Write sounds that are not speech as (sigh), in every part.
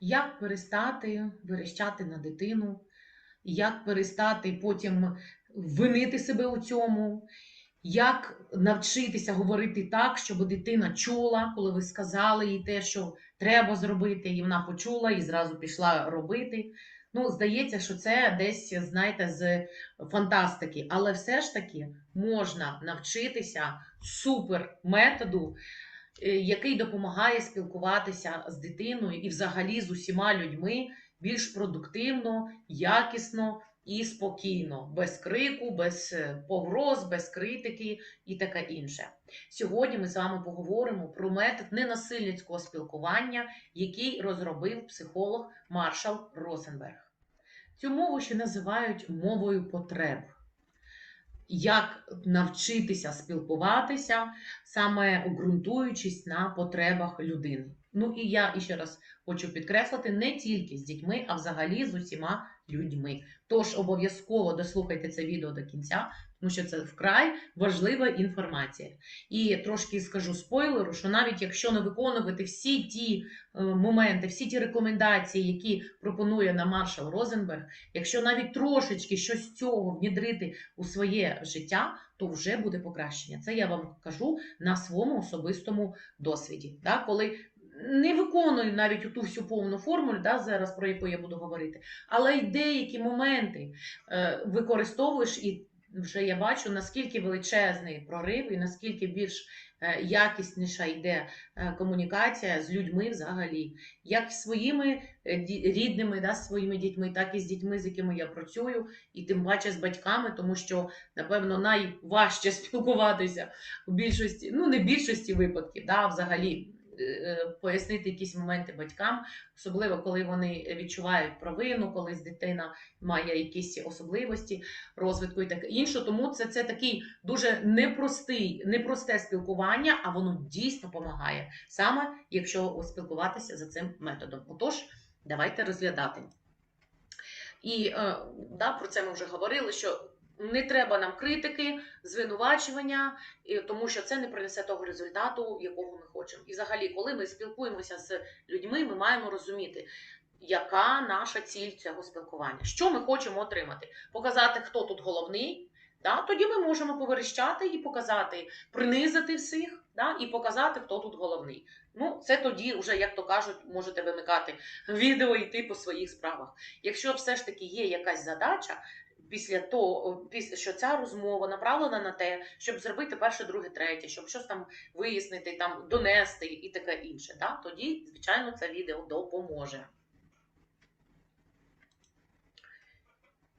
Як перестати верещати на дитину, як перестати потім винити себе у цьому, як навчитися говорити так, щоб дитина чула, коли ви сказали їй те, що треба зробити, і вона почула і зразу пішла робити. Ну, здається, що це десь, знаєте, з фантастики, але все ж таки можна навчитися супер методу, який допомагає спілкуватися з дитиною і взагалі з усіма людьми більш продуктивно, якісно і спокійно, без крику, без е, погроз, без критики і таке інше. Сьогодні ми з вами поговоримо про метод ненасильницького спілкування, який розробив психолог Маршал Розенберг. Цю мову ще називають мовою потреб. Як навчитися спілкуватися, саме ґрунтуючись на потребах людини. Ну і я іще раз хочу підкреслити не тільки з дітьми, а взагалі з усіма людьми. Тож обов'язково дослухайте це відео до кінця, тому що це вкрай важлива інформація. І трошки скажу спойлеру, що навіть якщо не виконувати всі ті е, моменти, всі ті рекомендації, які пропонує нам Маршал Розенберг, якщо навіть трошечки щось цього внідрити у своє життя, то вже буде покращення. Це я вам кажу на своєму особистому досвіді. Да? Коли не виконую навіть ту всю повну формулу, да, зараз про яку я буду говорити, але й деякі моменти е, використовуєш, і вже я бачу, наскільки величезний прорив і наскільки більш е, якісніша йде е, комунікація з людьми взагалі, як з своїми е, рідними, да, своїми дітьми, так і з дітьми, з якими я працюю, і тим паче з батьками, тому що, напевно, найважче (laughs) спілкуватися в більшості, ну не в більшості випадків, да, взагалі пояснити якісь моменти батькам, особливо коли вони відчувають провину, коли дитина має якісь особливості розвитку і таке інше. Тому це, це такий дуже непростий, непросте спілкування, а воно дійсно допомагає, саме якщо спілкуватися за цим методом. Отож, давайте розглядати. І е, да, про це ми вже говорили, що не треба нам критики, звинувачування, тому що це не принесе того результату, якого ми хочемо. І взагалі, коли ми спілкуємося з людьми, ми маємо розуміти, яка наша ціль цього спілкування, що ми хочемо отримати, показати, хто тут головний. Да? Тоді ми можемо поверещати і показати, принизити всіх, да? і показати, хто тут головний. Ну, це тоді, вже, як то кажуть, можете вимикати відео і йти по своїх справах. Якщо все ж таки є якась задача, після того, після що ця розмова направлена на те, щоб зробити перше, друге, третє, щоб щось там вияснити, там донести і таке інше, да? тоді, звичайно, це відео допоможе.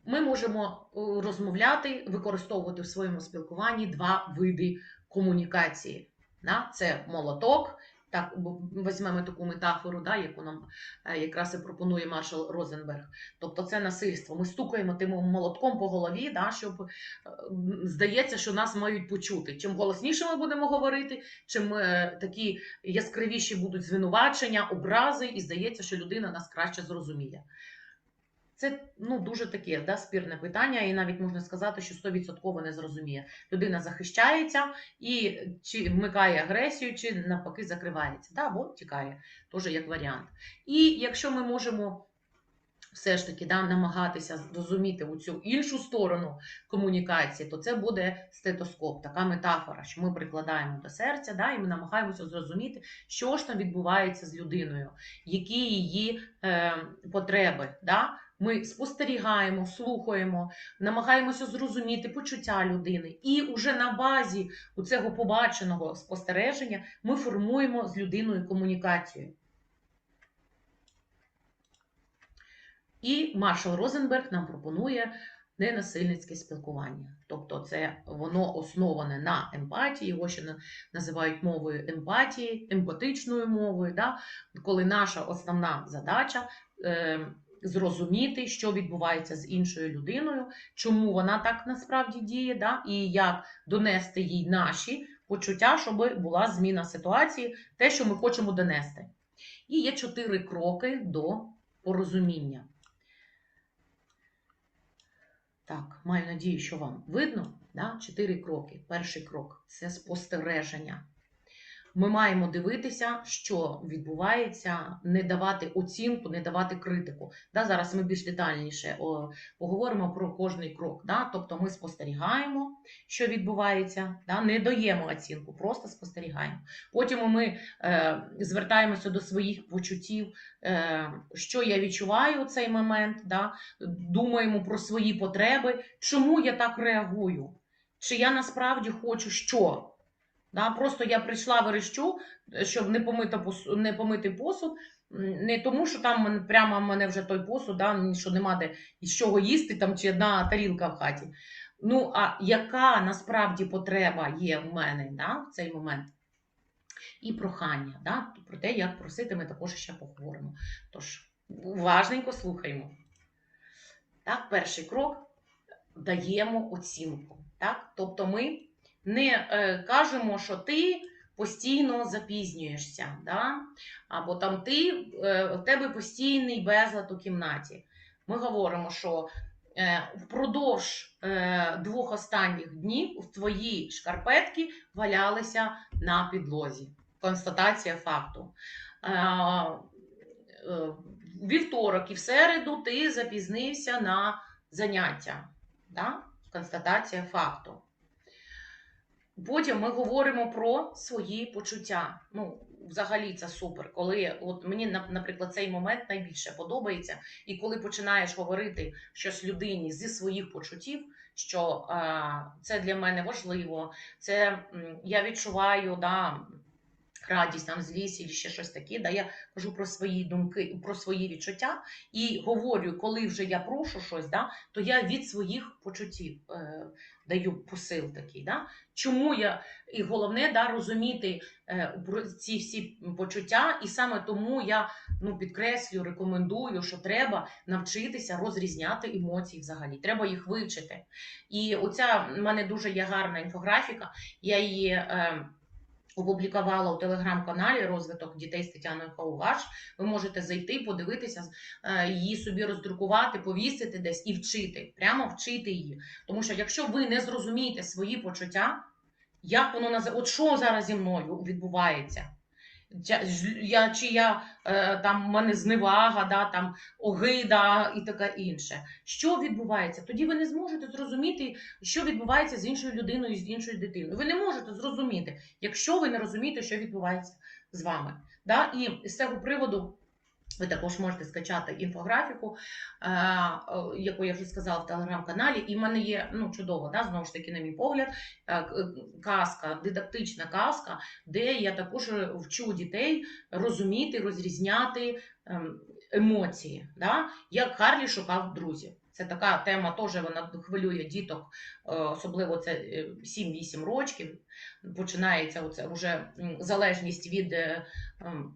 Ми можемо е, розмовляти, використовувати в своєму спілкуванні два види комунікації. Да? Це молоток. Так, візьмемо таку метафору, да, яку нам е, якраз і пропонує маршал Розенберг. Тобто це насильство. Ми стукаємо тим молотком по голові, да, щоб е, здається, що нас мають почути. Чим голосніше ми будемо говорити, чим е, такі яскравіші будуть звинувачення, образи, і здається, що людина нас краще зрозуміє. Це ну, дуже таке да, спірне питання, і навіть можна сказати, що 100% не зрозуміє. Людина захищається і чи вмикає агресію, чи навпаки закривається, да, або тікає, теж як варіант. І якщо ми можемо все ж таки да, намагатися зрозуміти у цю іншу сторону комунікації, то це буде стетоскоп, така метафора, що ми прикладаємо до серця, да, і ми намагаємося зрозуміти, що ж там відбувається з людиною, які її е, потреби. Да? Ми спостерігаємо, слухаємо, намагаємося зрозуміти почуття людини, і уже на базі у цього побаченого спостереження ми формуємо з людиною комунікацію. І Маршал Розенберг нам пропонує ненасильницьке спілкування. Тобто, це воно основане на емпатії, його ще називають мовою емпатії, емпатичною мовою, да? коли наша основна задача. Е, Зрозуміти, що відбувається з іншою людиною, чому вона так насправді діє, да? і як донести їй наші почуття, щоб була зміна ситуації, те, що ми хочемо донести. І є чотири кроки до порозуміння. Так, маю надію, що вам видно. Да? Чотири кроки. Перший крок це спостереження. Ми маємо дивитися, що відбувається, не давати оцінку, не давати критику. Да, зараз ми більш детальніше поговоримо про кожний крок. Да? Тобто ми спостерігаємо, що відбувається, да? не даємо оцінку, просто спостерігаємо. Потім ми е, звертаємося до своїх почуттів, е, що я відчуваю у цей момент, да? думаємо про свої потреби, чому я так реагую, чи я насправді хочу що. Да? Просто я прийшла верещу, щоб не помити, не помити посуд, не тому, що там прямо в мене вже той посуд, да, що нема де із чого їсти, там, чи одна тарілка в хаті. Ну, а яка насправді потреба є в мене да, в цей момент? І прохання, да? про те, як просити, ми також ще поговоримо. Тож, уважненько слухаємо. Так, перший крок даємо оцінку. Так? Тобто ми не е, кажемо, що ти постійно запізнюєшся, да? або там ти, е, в тебе постійний безлад у кімнаті. Ми говоримо, що е, впродовж е, двох останніх днів в твої шкарпетки валялися на підлозі. Констатація факту. Е, е, Вівторок і в середу ти запізнився на заняття. Да? Констатація факту. Потім ми говоримо про свої почуття. Ну, взагалі, це супер. Коли от мені, на- наприклад, цей момент найбільше подобається, і коли починаєш говорити щось людині зі своїх почуттів, що е, це для мене важливо, це я відчуваю да, радість, там, злість, чи ще щось таке. Да, я кажу про свої думки, про свої відчуття і говорю, коли вже я прошу щось, да, то я від своїх почуттів е, даю посил такий. Да? Чому я і головне да, розуміти е, про ці всі почуття, і саме тому я ну, підкреслюю, рекомендую, що треба навчитися розрізняти емоції взагалі. Треба їх вивчити. І оця в мене дуже є гарна інфографіка. Я її. Е, Опублікувала у телеграм-каналі розвиток дітей з Тетяною Хауваш. Ви можете зайти, подивитися, е, її собі роздрукувати, повісити десь і вчити, прямо вчити її. Тому що якщо ви не зрозумієте свої почуття, як воно називає, от що зараз зі мною відбувається? Я, чи я е, там в мене зневага, да, там огида і таке інше. Що відбувається? Тоді ви не зможете зрозуміти, що відбувається з іншою людиною, з іншою дитиною. Ви не можете зрозуміти, якщо ви не розумієте, що відбувається з вами. Да? І з цього приводу ви також можете скачати інфографіку, е, е, яку я вже сказала в телеграм-каналі. І в мене є ну, чудово, да, знову ж таки, на мій погляд, е, казка, дидактична казка, де я також вчу дітей розуміти, розрізняти ем, емоції. Да? Як Харлі шукав друзів. Це така тема, теж вона хвилює діток, особливо це е, 7-8 років. Починається оце вже залежність від ем,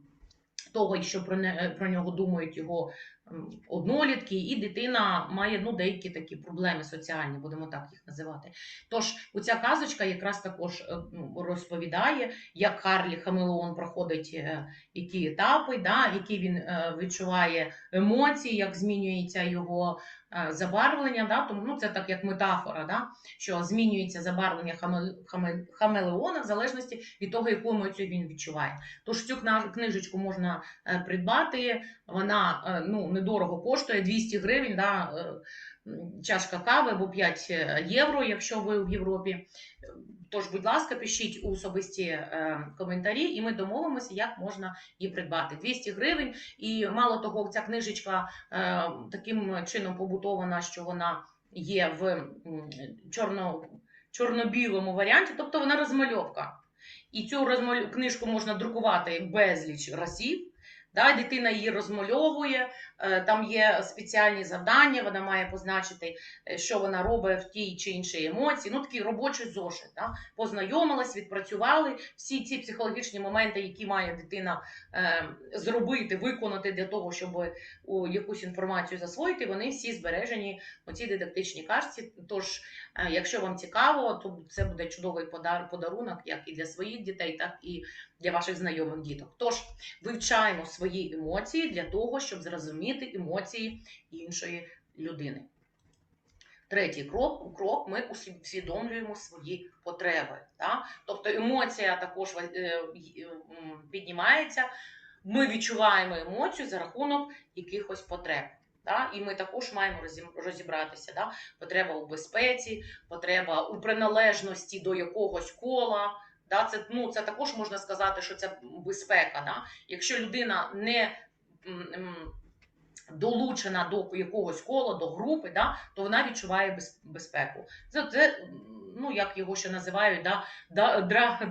того, що про, не, про нього думають його однолітки, і дитина має ну, деякі такі проблеми соціальні, будемо так їх називати. Тож оця казочка якраз також е, ну, розповідає, як Карлі Хамелеон проходить е, які етапи, да, які він е, відчуває емоції, як змінюється його е, забарвлення. Да, тому ну, це так як метафора, да, що змінюється забарвлення хаме, хаме, хамелеона в залежності від того, яку емоцію він відчуває. Тож цю книжечку можна е, придбати, вона е, ну, недорого коштує 200 гривень. Да, е, Чашка кави або 5 євро, якщо ви в Європі. Тож, будь ласка, пишіть у особисті е, коментарі, і ми домовимося, як можна її придбати. 200 гривень. І мало того, ця книжечка е, таким чином побутована, що вона є в чорно, чорно-білому варіанті, тобто вона розмальовка. І цю розмаль... книжку можна друкувати безліч разів. Да, дитина її розмальовує, е, там є спеціальні завдання, вона має позначити, е, що вона робить в тій чи іншій емоції. Ну, такий робочий зошит. Да? Познайомилась, відпрацювали всі ці психологічні моменти, які має дитина е, зробити, виконати для того, щоб якусь інформацію засвоїти, вони всі збережені у цій дидактичній кашці. Тож, якщо вам цікаво, то це буде чудовий подарунок, як і для своїх дітей, так і для ваших знайомих діток. Тож вивчаємо свої емоції для того, щоб зрозуміти емоції іншої людини. Третій крок, крок ми усвідомлюємо свої потреби. Да? Тобто емоція також е, м, піднімається. Ми відчуваємо емоцію за рахунок якихось потреб. Да? І ми також маємо розібратися. Да? Потреба у безпеці, потреба у приналежності до якогось кола. Да? Це, ну, це також можна сказати, що це безпека. Да? Якщо людина не долучена до якогось кола, до групи, да, то вона відчуває без, безпеку. Це, це ну як його ще називають, да, да,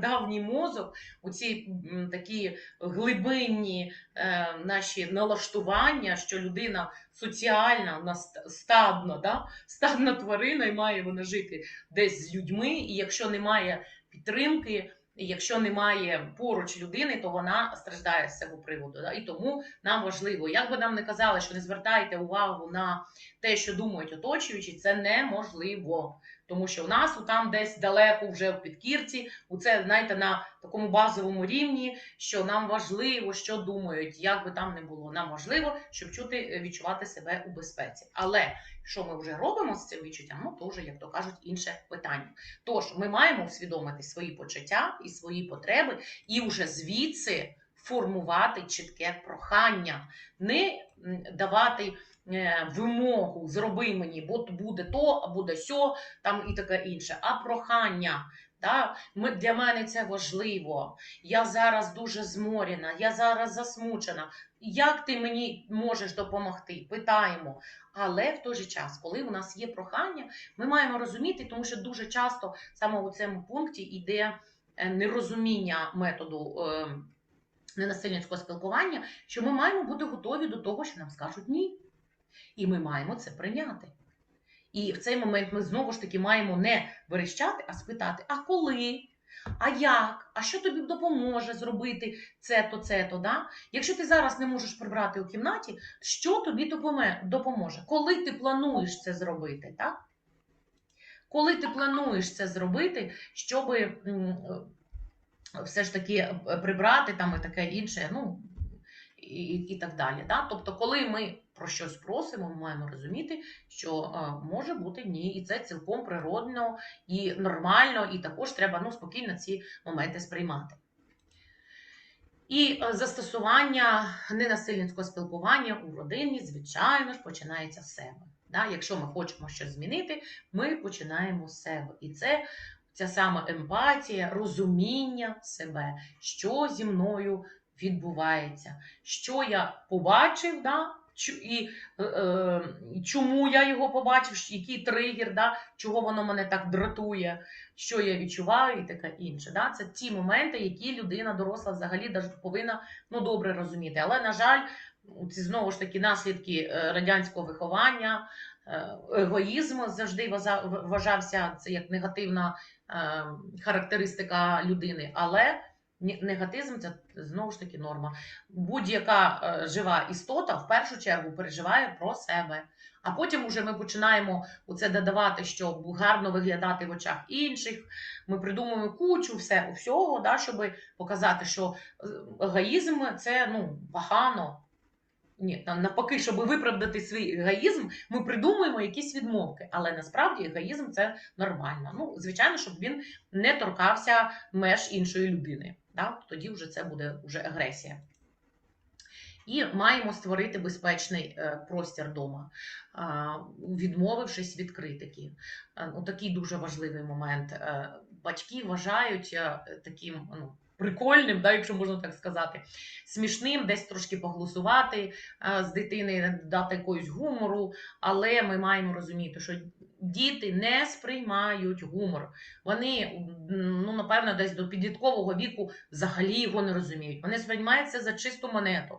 давній мозок, оці м, такі глибинні е, наші налаштування, що людина соціальна, наст- стадна, да, стадна тварина, і має вона жити десь з людьми, і якщо немає підтримки. Якщо немає поруч людини, то вона страждає з цього приводу. Да? І тому нам важливо, як би нам не казали, що не звертайте увагу на те, що думають оточуючі, це неможливо. Тому що у нас там десь далеко, вже в підкірці, у це знаєте, на такому базовому рівні, що нам важливо, що думають, як би там не було. Нам важливо, щоб чути, е, відчувати себе у безпеці. Але що ми вже робимо з цим відчуттям, ну вже, як то кажуть, інше питання. Тож ми маємо усвідомити свої почуття і свої потреби, і вже звідси формувати чітке прохання, не давати е, вимогу зроби мені, бо буде то, а буде сьо, там і таке інше, а прохання. Да? Ми, для мене це важливо. Я зараз дуже зморена, я зараз засмучена. Як ти мені можеш допомогти? Питаємо. Але в той же час, коли у нас є прохання, ми маємо розуміти, тому що дуже часто саме у цьому пункті йде е, нерозуміння методу е, ненасильницького спілкування, що ми маємо бути готові до того, що нам скажуть ні. І ми маємо це прийняти. І в цей момент ми знову ж таки маємо не верещати, а спитати: а коли? А як? А що тобі допоможе зробити це-то, це-то? Да? Якщо ти зараз не можеш прибрати у кімнаті, що тобі допоможе? Коли ти плануєш це зробити? Так? Коли ти плануєш це зробити, щоб е, все ж таки е, прибрати там і таке інше, ну і, і так далі. Да? Тобто, коли ми про щось просимо, ми маємо розуміти, що е, може бути ні, і це цілком природно і нормально, і також треба ну, спокійно ці моменти сприймати. І е, застосування ненасильницького спілкування у родині, звичайно ж, починається з себе. Да? Якщо ми хочемо щось змінити, ми починаємо з себе. І це ця сама емпатія, розуміння себе, що зі мною відбувається, що я побачив, да? І е, е, чому я його побачив, який тригер, да? чого воно мене так дратує, що я відчуваю, і таке інше. Да? Це ті моменти, які людина доросла взагалі повинна ну, добре розуміти. Але, на жаль, ці знову ж таки наслідки е, радянського виховання, е, егоїзм завжди вважався це як негативна характеристика людини. Але негатизм це знову ж таки норма. Будь-яка е, жива істота в першу чергу переживає про себе. А потім уже ми починаємо у це додавати, щоб гарно виглядати в очах інших. Ми придумуємо кучу все, всього, да, щоб показати, що е, егоїзм це ну, погано. Ні, там навпаки, щоб виправдати свій егоїзм, ми придумуємо якісь відмовки. Але насправді егоїзм це нормально. Ну, звичайно, щоб він не торкався меж іншої людини. Да? Тоді вже це буде вже агресія. І маємо створити безпечний е, простір вдома, відмовившись від критики. Е, ну, такий дуже важливий момент. Е, Батьки вважають таким ну, прикольним, да, якщо можна так сказати, смішним, десь трошки поглусувати е, з дитини, дати якогось гумору. Але ми маємо розуміти, що діти не сприймають гумор. Вони, ну, напевно, десь до підліткового віку взагалі його не розуміють. Вони сприймають це за чисту монету.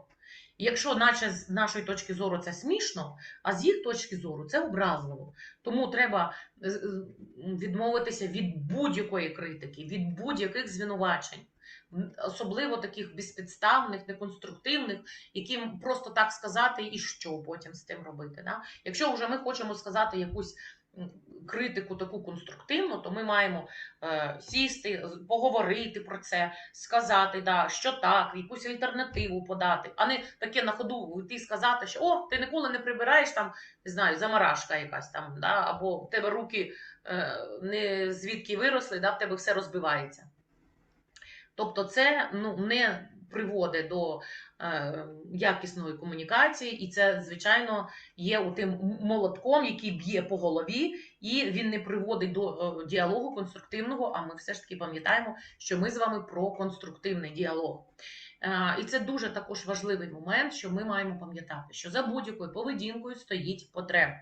Якщо, наче з нашої точки зору, це смішно, а з їх точки зору це образливо. Тому треба е, е, відмовитися від будь-якої критики, від будь-яких звинувачень, особливо таких безпідставних, неконструктивних, яким просто так сказати, і що потім з тим робити. Да? Якщо вже ми хочемо сказати якусь критику таку конструктивну, то ми маємо е, сісти, поговорити про це, сказати, да, що так, якусь альтернативу подати, а не таке на ходу йти сказати, що о, ти ніколи не прибираєш там, не знаю, замарашка якась там, да, або в тебе руки е, не звідки виросли, да, в тебе все розбивається. Тобто, це ну, не приводить до е, якісної комунікації, і це, звичайно, є у тим молотком, який б'є по голові, і він не приводить до е, діалогу конструктивного. А ми все ж таки пам'ятаємо, що ми з вами про конструктивний діалог. Е, І це дуже також важливий момент, що ми маємо пам'ятати, що за будь-якою поведінкою стоїть потреба,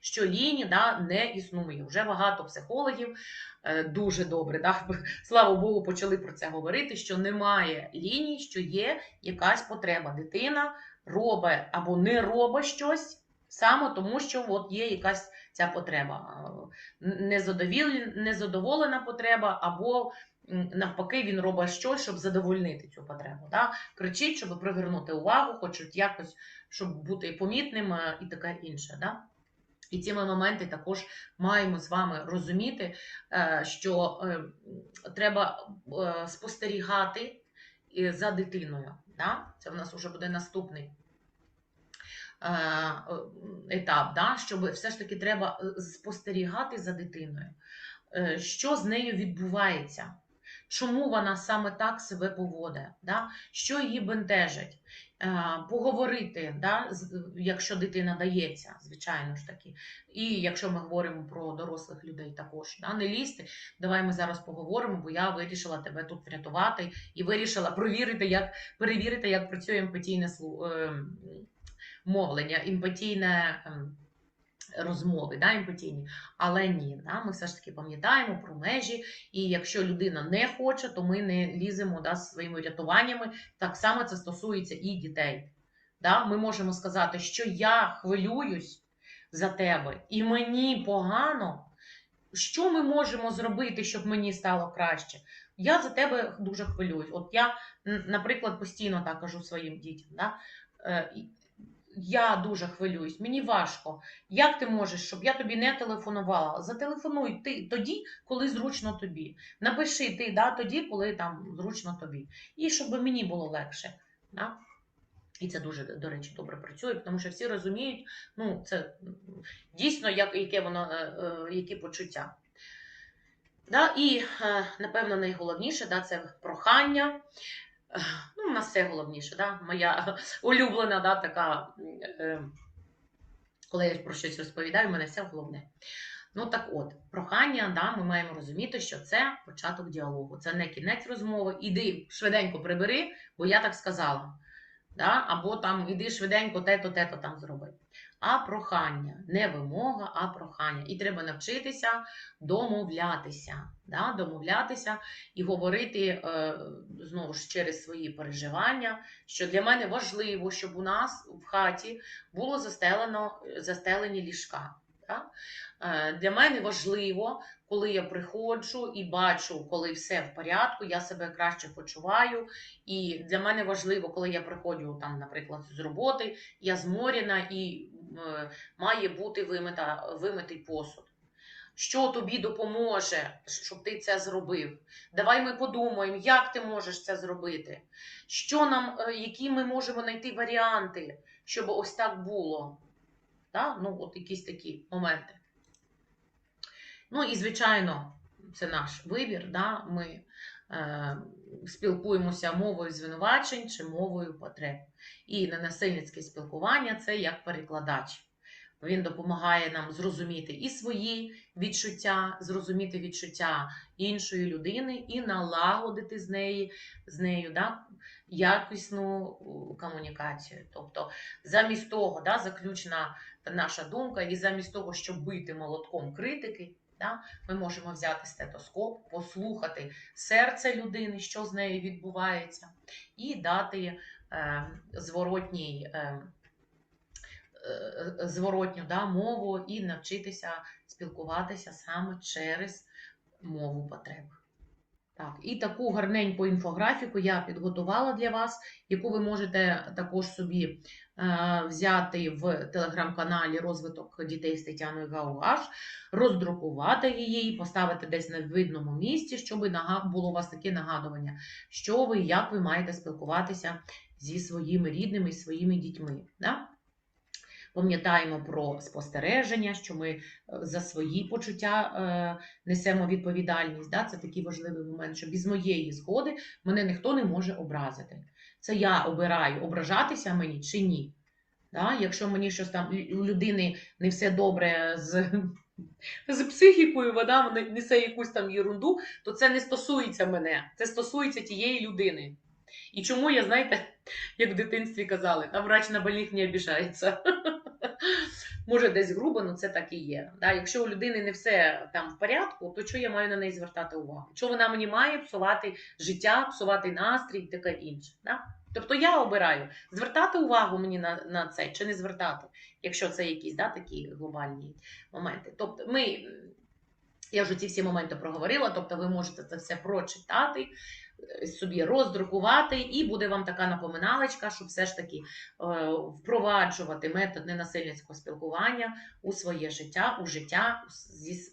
що лінії да, не існує. Вже багато психологів е, дуже добре, да, слава Богу, почали про це говорити. Що немає ліній, що є якась потреба. Дитина робить або не робить щось саме тому, що от є якась ця потреба. Е, Незадоволена потреба, або навпаки, він робить щось, щоб задовольнити цю потребу. Да? Кричить, щоб привернути увагу, хочуть якось, щоб бути помітним е, і таке інше. Да? І ці ми моменти також маємо з вами розуміти, е, що е, треба спостерігати за дитиною. Да? Це в нас вже буде наступний етап, да? щоб все ж таки треба спостерігати за дитиною, що з нею відбувається, чому вона саме так себе поводить, да? що її бентежить. Е, Поговорити, да? якщо дитина дається, звичайно ж таки. І якщо ми говоримо про дорослих людей також, да? не лізти, давай ми зараз поговоримо, бо я вирішила тебе тут врятувати і вирішила провірити, як перевірити, як працює емпатійне слу- е, мовлення, емпатійне. Розмови, да, емпатійні, але ні, да, ми все ж таки пам'ятаємо про межі, і якщо людина не хоче, то ми не ліземо да, своїми рятуваннями. Так само це стосується і дітей. Да? Ми можемо сказати, що я хвилююсь за тебе, і мені погано. Що ми можемо зробити, щоб мені стало краще? Я за тебе дуже хвилююсь. От я, наприклад, постійно так кажу своїм дітям. Да? Я дуже хвилююсь, мені важко. Як ти можеш, щоб я тобі не телефонувала? Зателефонуй ти тоді, коли зручно тобі. Напиши ти да, тоді, коли там зручно тобі. І щоб мені було легше. Да? І це дуже, до речі, добре працює, тому що всі розуміють, ну, це дійсно як, яке воно, е, е, які почуття. Да? І, е, напевно, найголовніше да, це прохання. Ну, у нас все головніше, да? моя (laughs) улюблена да, така, е, коли я про щось розповідаю, в мене все головне. Ну так от, прохання, да, ми маємо розуміти, що це початок діалогу, це не кінець розмови. Іди швиденько прибери, бо я так сказала. Да? Або там іди швиденько, те-то, те-то там зроби. А прохання, не вимога, а прохання. І треба навчитися домовлятися. Да? Домовлятися і говорити е, знову ж через свої переживання, що для мене важливо, щоб у нас в хаті було застелено, застелені ліжка. Да? Е, Для мене важливо, коли я приходжу і бачу, коли все в порядку, я себе краще почуваю. І для мене важливо, коли я приходжу там, наприклад, з роботи, я зморена і має бути вимита, вимитий посуд. Що тобі допоможе, щоб ти це зробив? Давай ми подумаємо, як ти можеш це зробити. Що нам, е, які ми можемо знайти варіанти, щоб ось так було. Да? Ну, от якісь такі моменти. Ну і, звичайно, це наш вибір. Да? Ми е, спілкуємося мовою звинувачень чи мовою потреб. І ненасильницьке спілкування це як перекладач. Він допомагає нам зрозуміти і свої відчуття, зрозуміти відчуття іншої людини і налагодити з неї, з нею да, якісну комунікацію. Тобто, замість того, да, заключна наша думка, і замість того, щоб бити молотком критики, да, ми можемо взяти стетоскоп, послухати серце людини, що з нею відбувається, і дати е, зворотній. Е, е, зворотню да, мову і навчитися спілкуватися саме через мову потреб. Так, і таку гарненьку інфографіку я підготувала для вас, яку ви можете також собі е, взяти в телеграм-каналі Розвиток дітей з Тетяною Гауаш, роздрукувати її і поставити десь на видному місці, щоб було у вас таке нагадування, що ви, як ви маєте спілкуватися зі своїми рідними і своїми дітьми. Да? Пам'ятаємо про спостереження, що ми е, за свої почуття е, несемо відповідальність. Да? Це такий важливий момент, що без моєї згоди мене ніхто не може образити. Це я обираю, ображатися мені чи ні. Да? Якщо мені щось там у людини не все добре з, з психікою, вона несе якусь там ерунду, то це не стосується мене, це стосується тієї людини. І чому я, знаєте, як в дитинстві казали, там врач на больних не обіжається. (laughs) Може, десь грубо, але це так і є. Да? Якщо у людини не все там в порядку, то чого я маю на неї звертати увагу? Що вона мені має псувати життя, псувати настрій і таке інше. Да? Тобто я обираю звертати увагу мені на, на це чи не звертати, якщо це якісь да, такі глобальні моменти. Тобто, ми, я вже ці всі моменти проговорила, тобто ви можете це все прочитати, собі роздрукувати, і буде вам така напоминалочка, щоб все ж таки е, впроваджувати метод ненасильницького спілкування у своє життя, у життя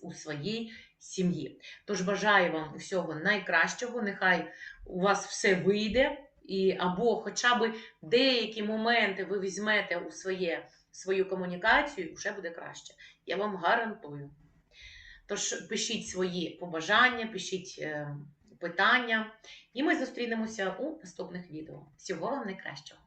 у, своїй сім'ї. Тож бажаю вам всього найкращого. Нехай у вас все вийде, і або хоча б деякі моменти ви візьмете у своє, свою комунікацію, і вже буде краще. Я вам гарантую. Тож пишіть свої побажання, пишіть е, питання, і ми зустрінемося у наступних відео. Всього вам найкращого!